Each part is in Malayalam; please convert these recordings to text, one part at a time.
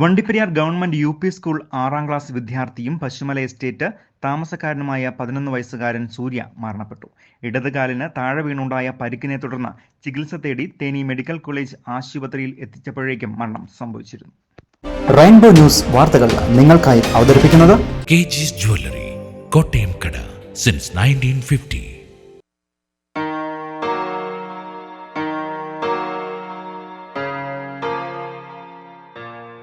Vandiperiyar government U P school ആറാം ക്ലാസ് വിദ്യാർത്ഥിയും പശുമല എസ്റ്റേറ്റ് താമസക്കാരനുമായ പതിനൊന്ന് വയസ്സുകാരൻ സൂര്യ മരണപ്പെട്ടു. ഇടതുകാലിന് താഴെ വീണുണ്ടായ പരിക്കിനെ തുടർന്ന് ചികിത്സ തേടി തേനി മെഡിക്കൽ കോളേജ് ആശുപത്രിയിൽ എത്തിച്ചപ്പോഴേക്കും മരണം സംഭവിച്ചിരുന്നു. റെയിൻബോ ന്യൂസ് വാർത്തകൾ നിങ്ങൾക്കായി അവതരിപ്പിക്കുന്നത് ജ്വല്ലറി കോട്ടയം കട since nineteen fifty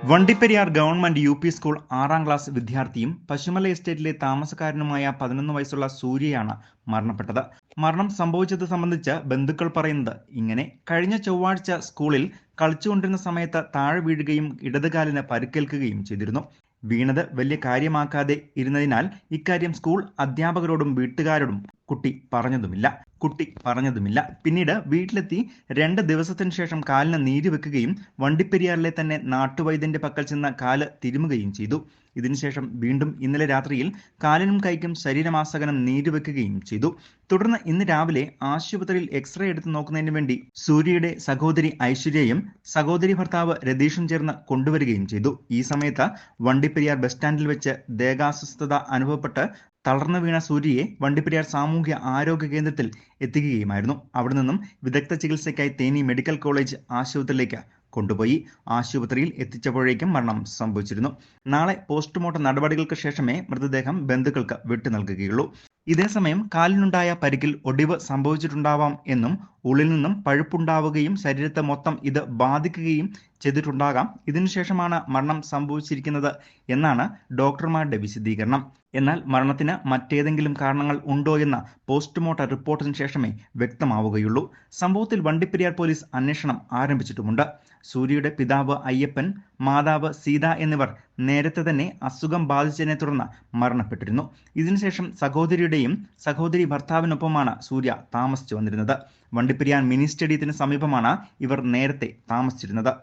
Vandiperiyar government U P school ആറാം ക്ലാസ് വിദ്യാർത്ഥിയും പശുമല എസ്റ്റേറ്റിലെ താമസക്കാരനുമായ പതിനൊന്ന് വയസ്സുള്ള സൂര്യയാണ് മരണപ്പെട്ടത്. മരണം സംഭവിച്ചത് സംബന്ധിച്ച് ബന്ധുക്കൾ പറയുന്നത് ഇങ്ങനെ കഴിഞ്ഞ ചൊവ്വാഴ്ച സ്കൂളിൽ കളിച്ചുകൊണ്ടിരുന്ന സമയത്ത് താഴെ വീഴുകയും ഇടതുകാലിന് പരുക്കേൽക്കുകയും ചെയ്തിരുന്നു. വീണത് വലിയ കാര്യമാക്കാതെ ഇരുന്നതിനാൽ ഇക്കാര്യം സ്കൂൾ അധ്യാപകരോടും വീട്ടുകാരോടും കുട്ടി പറഞ്ഞതുമില്ല. കുട്ടി പറഞ്ഞതുമില്ല. പിന്നീട് വീട്ടിലെത്തി രണ്ട് ദിവസത്തിന് ശേഷം കാലിന് നീര് വെക്കുകയും വണ്ടിപ്പെരിയാറിലെ തന്നെ നാട്ടുവൈദ്യന്റെ പക്കൽ ചെന്ന കാൽ തിരുമുകയും ചെയ്തു. ഇതിനുശേഷം വീണ്ടും ഇന്നലെ രാത്രിയിൽ കാലിനും കൈക്കും ശരീരമാസകനം നീര് വെക്കുകയും ചെയ്തു. തുടർന്ന് ഇന്ന് രാവിലെ ആശുപത്രിയിൽ എക്സ്റേ എടുത്ത് നോക്കുന്നതിന് വേണ്ടി സൂര്യയുടെ സഹോദരി ഐശ്വര്യയും സഹോദരി ഭർത്താവ് രതീഷും ചേർന്ന് കൊണ്ടുവരികയും ചെയ്തു. ഈ സമയത്ത് വണ്ടിപ്പെരിയാർ ബസ് സ്റ്റാൻഡിൽ വെച്ച് ദേഹാസ്വസ്ഥത അനുഭവപ്പെട്ട് തളർന്നു വീണ സൂര്യയെ വണ്ടിപ്പെരിയാർ സാമൂഹ്യ ആരോഗ്യ കേന്ദ്രത്തിൽ എത്തിക്കുകയുമായിരുന്നു. അവിടെ നിന്നും വിദഗ്ധ ചികിത്സയ്ക്കായി തേനി മെഡിക്കൽ കോളേജ് ആശുപത്രിയിലേക്ക് കൊണ്ടുപോയി. ആശുപത്രിയിൽ എത്തിച്ചപ്പോഴേക്കും മരണം സംഭവിച്ചിരുന്നു. നാളെ പോസ്റ്റ്മോർട്ടം നടപടികൾക്ക് ശേഷമേ മൃതദേഹം ബന്ധുക്കൾക്ക് വിട്ടു നൽകുകയുള്ളൂ ഇതേസമയം കാലിനുണ്ടായ പരിക്കിൽ ഒടിവ് സംഭവിച്ചിട്ടുണ്ടാവാം എന്നും ഉള്ളിൽ നിന്നും പഴുപ്പുണ്ടാവുകയും ശരീരത്തെ മൊത്തം ഇത് ബാധിക്കുകയും ചെയ്തിട്ടുണ്ടാകാം. ഇതിനുശേഷമാണ് മരണം സംഭവിച്ചിരിക്കുന്നത് എന്നാണ് ഡോക്ടർമാരുടെ വിശദീകരണം. എന്നാൽ മരണത്തിന് മറ്റേതെങ്കിലും കാരണങ്ങൾ ഉണ്ടോ എന്ന പോസ്റ്റ്മോർട്ടം റിപ്പോർട്ടിന് ശേഷമേ വ്യക്തമാവുകയുള്ളൂ. സംഭവത്തിൽ വണ്ടിപ്പെരിയാർ പോലീസ് അന്വേഷണം ആരംഭിച്ചിട്ടുമുണ്ട്. സൂര്യയുടെ പിതാവ് അയ്യപ്പൻ മാതാവ് സീത എന്നിവർ നേരത്തെ തന്നെ അസുഖം ബാധിച്ചതിനെ തുടർന്ന് മരണപ്പെട്ടിരുന്നു. ഇതിനുശേഷം സഹോദരിയുടെയും സഹോദരി ഭർത്താവിനൊപ്പമാണ് സൂര്യ താമസിച്ചു വന്നിരുന്നത്. വണ്ടിപ്പെരിയാർ മിനി സ്റ്റേഡിയത്തിന് സമീപമാണ് ഇവർ നേരത്തെ താമസിച്ചിരുന്നത്.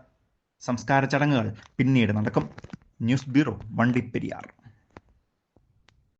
സംസ്കാര ചടങ്ങുകൾ പിന്നീട് നടക്കും. News bureau Vandiperiyar.